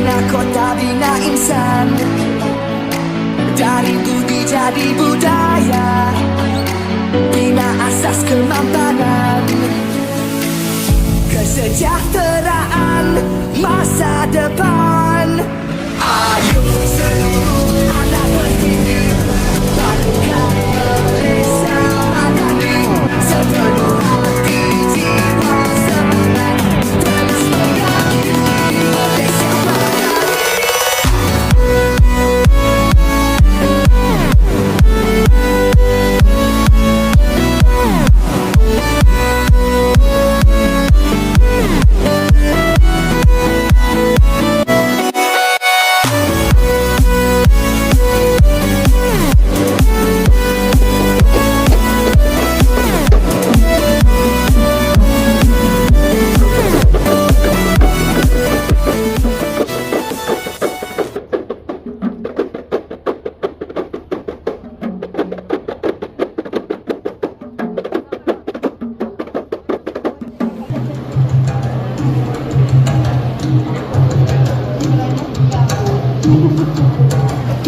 Bina kota, bina insan Dari budi jadi budaya. Bina asas kemampanan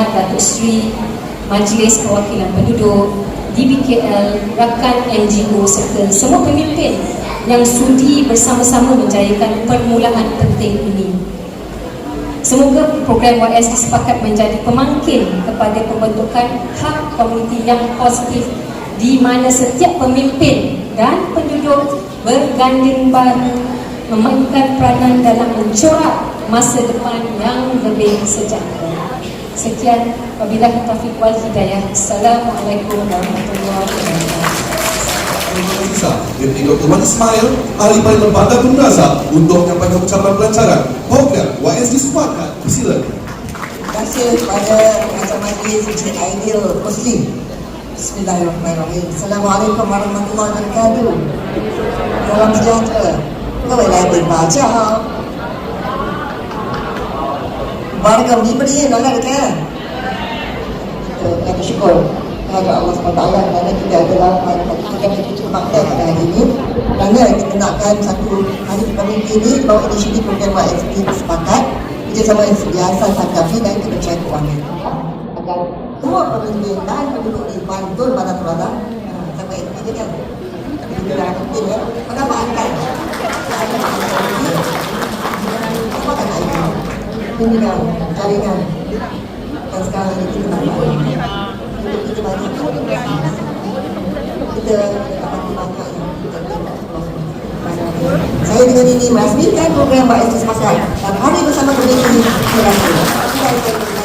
Berhormat Datuk Seri Majlis Perwakilan Penduduk DBKL, rakan NGO serta semua pemimpin yang sudi bersama-sama menjayakan permulaan penting ini. Semoga program YS disepakat menjadi pemangkin kepada pembentukan hak komuniti yang positif di mana setiap pemimpin dan penduduk berganding bahu memainkan peranan dalam mencorak masa depan yang lebih sejahtera. Sekian, wabillahi taufiq wal hidayah. Assalamualaikum warahmatullahi wabarakatuh. Deputi Dr. Wan Ismail, ahli paling lembaga penasa untuk menyampaikan ucapan pelancaran program YSD Sepakat. Silakan. Terima kasih kepada pengajar majlis Encik Aidil Muslim. Bismillahirrahmanirrahim. Assalamualaikum warahmatullahi wabarakatuh. Salam sejahtera. 各位 Mari kau pergi beri Dalam kata kan Kita bersyukur Kepada Allah SWT Kerana kita adalah Kita akan pergi makna pada hari ini Kerana kita nakkan satu hari pemimpin ini Bawa di sini program YSP sepakat Kita sama yang biasa Sangkapi dan kita percaya kewangan Agar semua pemimpin dan penduduk di Bantul pada Terada Sama yang kita kan Kita akan pergi Kenapa angka pimpinan jaringan. Dan sekarang ini kita buat untuk kita banyak kita kita saya dengan ini merasmikan program Mbak Estes Pasal dan hari bersama pemimpin ini terima kasih. Akan